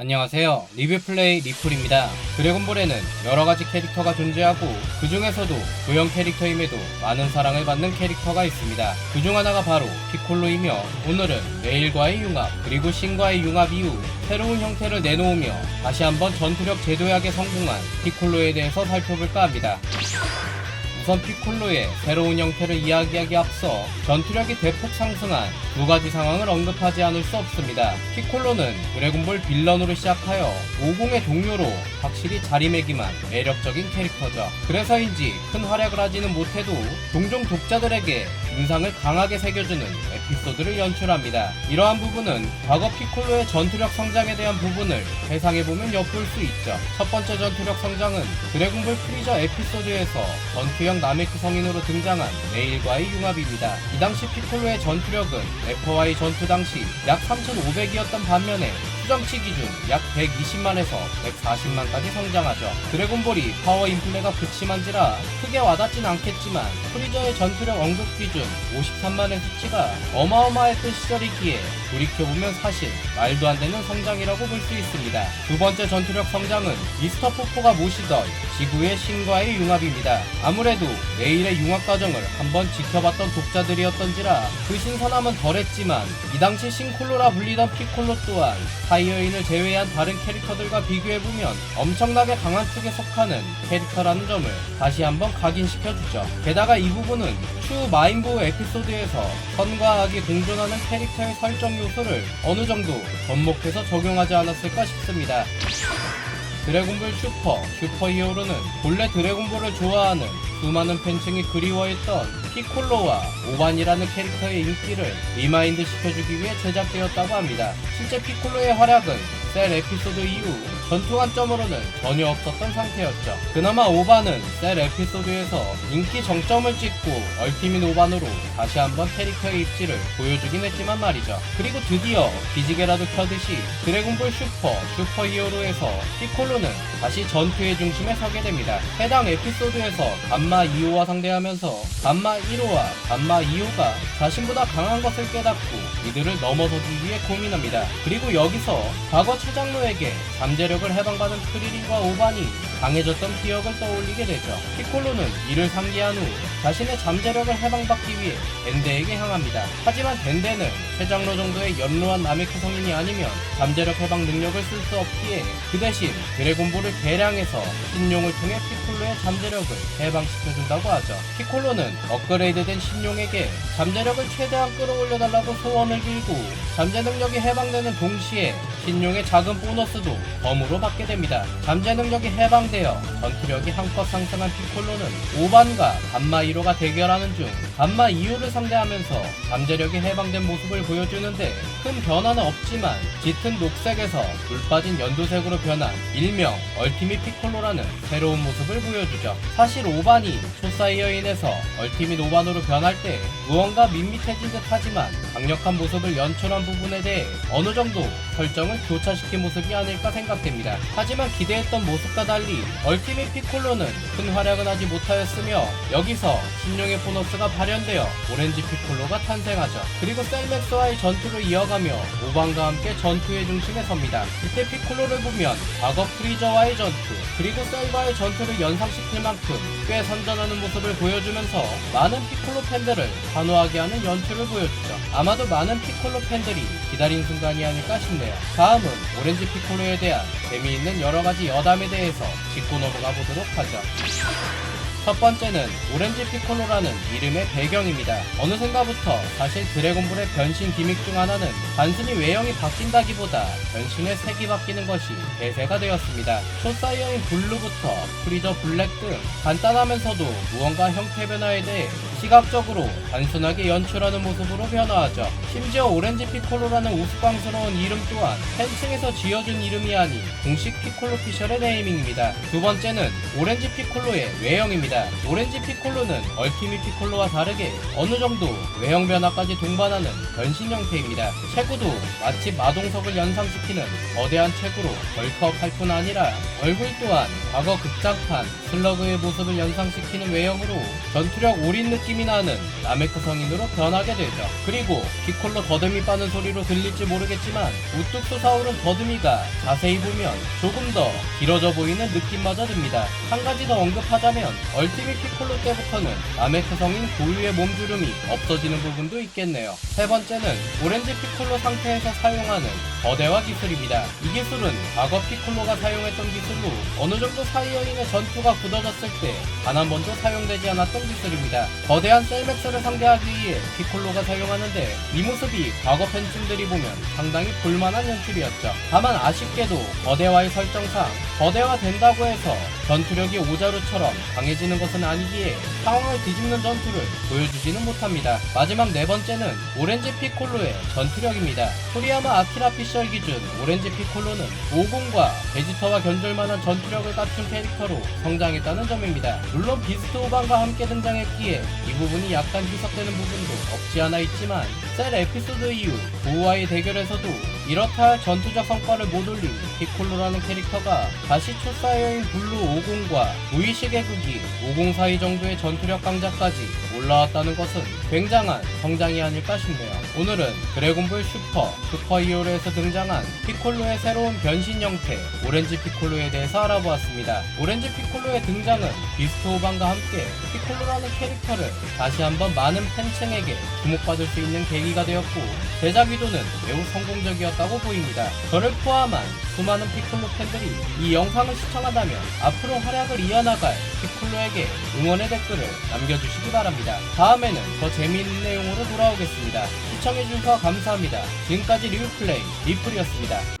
안녕하세요. 리뷰플레이 리플입니다. 드래곤볼에는 여러가지 캐릭터가 존재하고 그 중에서도 구형 캐릭터임에도 많은 사랑을 받는 캐릭터가 있습니다. 그 중 하나가 바로 피콜로이며 오늘은 레일과의 융합 그리고 신과의 융합 이후 새로운 형태를 내놓으며 다시 한번 전투력 제도약에 성공한 피콜로에 대해서 살펴볼까 합니다. 우선 피콜로의 새로운 형태를 이야기하기 앞서 전투력이 대폭 상승한 두 가지 상황을 언급하지 않을 수 없습니다. 피콜로는 드래곤볼 빌런으로 시작하여 50의 동료로 확실히 자리매김한 매력적인 캐릭터죠. 그래서인지 큰 활약을 하지는 못해도 종종 독자들에게 인상을 강하게 새겨주는 에피소드를 연출합니다. 이러한 부분은 과거 피콜로의 전투력 성장에 대한 부분을 회상해보면 엿볼 수 있죠. 첫 번째 전투력 성장은 드래곤볼 프리저 에피소드에서 전투형 나메크 성인으로 등장한 레일과의 융합입니다. 이 당시 피콜로의 전투력은 F와의 전투 당시 약 3,500이었던 반면에 수정치 기준 약 120만에서 140만까지 성장하죠. 드래곤볼이 파워 인플레가 그치만지라 크게 와닿진 않겠지만 프리저의 전투력 언급 기준 53만의 수치가 어마어마했던 시절이기에 돌이켜보면 사실 말도 안 되는 성장이라고 볼 수 있습니다. 두 번째 전투력 성장은 미스터 포포가 모시던 지구의 신과의 융합입니다. 아무래도 내일의 융합 과정을 한번 지켜봤던 독자들이었던지라 그 신선함은 덜했지만 이 당시 신콜로라 불리던 피콜로 또한 어인을 제외한 다른 캐릭터들과 비교해보면 엄청나게 강한 축에 속하는 캐릭터라는 점을 다시 한번 각인시켜주죠. 게다가 이 부분은 추 마인보 에피소드에서 선과 악이 공존하는 캐릭터의 설정 요소를 어느 정도 접목해서 적용하지 않았을까 싶습니다. 드래곤볼 슈퍼, 슈퍼히어로는 본래 드래곤볼을 좋아하는 수많은 팬층이 그리워했던 피콜로와 오반이라는 캐릭터의 인기를 리마인드 시켜주기 위해 제작되었다고 합니다. 실제 피콜로의 활약은 셀 에피소드 이후 전투 관점으로는 전혀 없었던 상태였죠. 그나마 오반은 셀 에피소드에서 인기 정점을 찍고 얼티밋 오반으로 다시 한번 캐릭터의 입지를 보여주긴 했지만 말이죠. 그리고 드디어 기지개라도 켜듯이 드래곤볼 슈퍼, 슈퍼 히어로에서 피콜로는 다시 전투의 중심에 서게 됩니다. 해당 에피소드에서 감마 2호와 상대하면서 감마 1호와 감마 2호가 자신보다 강한 것을 깨닫고 이들을 넘어서기 위해 고민합니다. 그리고 여기서 과거 최장로에게 잠재력 을 해방받은 크리린과 오반이 강해졌던 기억을 떠올리게 되죠. 피콜로는 이를 상기한 후 자신의 잠재력을 해방받기 위해 덴데에게 향합니다. 하지만 덴데는 최장로 정도의 연로한 나메크 성인이 아니면 잠재력 해방 능력을 쓸 수 없기에 그 대신 드래곤볼을 개량해서 신용을 통해 피콜로의 잠재력을 해방시켜준다고 하죠. 피콜로는 업그레이드된 신용에게 잠재력을 최대한 끌어올려달라고 소원을 빌고 잠재 능력이 해방되는 동시에 신용의 작은 보너스도 덤으로 받게 됩니다. 잠재 능력이 해방되어 전투력이 한껏 상승한 피콜로는 오반과 감마 1호가 대결하는 중 감마 2호를 상대하면서 잠재력이 해방된 모습을 보여주는데 큰 변화는 없지만 짙은 녹색에서 물 빠진 연두색으로 변한 일명 얼티밋 피콜로라는 새로운 모습을 보여주죠. 사실 오반이 초사이어인에서 얼티밋 오반으로 변할 때 무언가 밋밋해진 듯 하지만 강력한 모습을 연출한 부분에 대해 어느 정도 설정을 교차시킨 모습이 아닐까 생각됩니다. 하지만 기대했던 모습과 달리 얼티밋 피콜로는 큰 활약은 하지 못하였으며 여기서 신용의 보너스가 발 현되어 오렌지 피콜로가 탄생하죠. 그리고 셀맥스와의 전투를 이어가며 오반과 함께 전투의 중심에 섭니다. 이때 피콜로를 보면 과거 프리저와의 전투 그리고 셀과의 전투를 연상시킬 만큼 꽤 선전하는 모습을 보여주면서 많은 피콜로 팬들을 환호하게 하는 연출을 보여주죠. 아마도 많은 피콜로 팬들이 기다린 순간이 아닐까 싶네요. 다음은 오렌지 피콜로에 대한 재미있는 여러가지 여담에 대해서 짚고 넘어가 보도록 하죠. 첫 번째는 오렌지 피콜로라는 이름의 배경입니다. 어느샌가부터 사실 드래곤볼의 변신 기믹 중 하나는 단순히 외형이 바뀐다기보다 변신의 색이 바뀌는 것이 대세가 되었습니다. 초사이어인 블루부터 프리저 블랙 등 간단하면서도 무언가 형태 변화에 대해 시각적으로 단순하게 연출하는 모습으로 변화하죠. 심지어 오렌지 피콜로라는 우스꽝스러운 이름 또한 팬층에서 지어준 이름이 아닌 공식 피콜로 피셜의 네이밍입니다. 두 번째는 오렌지 피콜로의 외형입니다. 오렌지 피콜로는 얼티밋 피콜로와 다르게 어느 정도 외형 변화까지 동반하는 변신 형태입니다. 체구도 마치 마동석을 연상시키는 거대한 체구로 벌크업할 뿐 아니라 얼굴 또한 과거 극장판 슬러그의 모습을 연상시키는 외형으로 전투력 올인 느낌이 나는 나메크 성인으로 변하게 되죠. 그리고 피콜로 더듬이 빠는 소리로 들릴지 모르겠지만 우뚝 솟아오른 더듬이가 자세히 보면 조금 더 길어져 보이는 느낌마저 듭니다. 한 가지 더 언급하자면 얼티밋 피콜로 때부터는 나메크 성인 고유의 몸주름이 없어지는 부분도 있겠네요. 세 번째는 오렌지 피콜로 상태에서 사용하는 거대화 기술입니다. 이 기술은 과거 피콜로가 사용했던 기술로 어느 정도 사이어인의 전투가 굳어졌을 때 단 한 번도 사용되지 않았던 기술입니다. 거대한 셀맥스를 상대하기 위해 피콜로가 사용하는데 이 모습이 과거 팬층들이 보면 상당히 볼만한 연출이었죠. 다만 아쉽게도 거대화의 설정상 거대화 된다고 해서 전투력이 오자루처럼 강해지는 것은 아니기에 상황을 뒤집는 전투를 보여주지는 못합니다. 마지막 네 번째는 오렌지 피콜로의 전투력입니다. 토리야마 아키라 피셜 기준 오렌지 피콜로는 오공과 베지터와 견줄만한 전투력을 갖춘 캐릭터로 성장했다는 점입니다. 물론 비스트 오반과 함께 등장했기에 이 부분이 약간 희석되는 부분도 없지 않아 있지만 셀 에피소드 이후 부우와의 대결에서도 이렇다 할 전투적 성과를 못 올린 피콜로라는 캐릭터가 다시 초사이어인 블루 50과 무의식의 극이 50 사이 정도의 전투력 강자까지 올라왔다는 것은 굉장한 성장이 아닐까 싶네요. 오늘은 드래곤볼 슈퍼, 슈퍼히어로에서 등장한 피콜로의 새로운 변신 형태, 오렌지 피콜로에 대해서 알아보았습니다. 오렌지 피콜로의 등장은 비스트 오반과 함께 피콜로라는 캐릭터를 다시 한번 많은 팬층에게 주목받을 수 있는 계기가 되었고, 제작 의도는 매우 성공적이었다 고 보입니다. 저를 포함한 수많은 피콜로 팬들이 이 영상을 시청한다면 앞으로 활약을 이어나갈 피콜로에게 응원의 댓글을 남겨주시기 바랍니다. 다음에는 더 재미있는 내용으로 돌아오겠습니다. 시청해주셔서 감사합니다. 지금까지 리뷰플레이 리플이었습니다.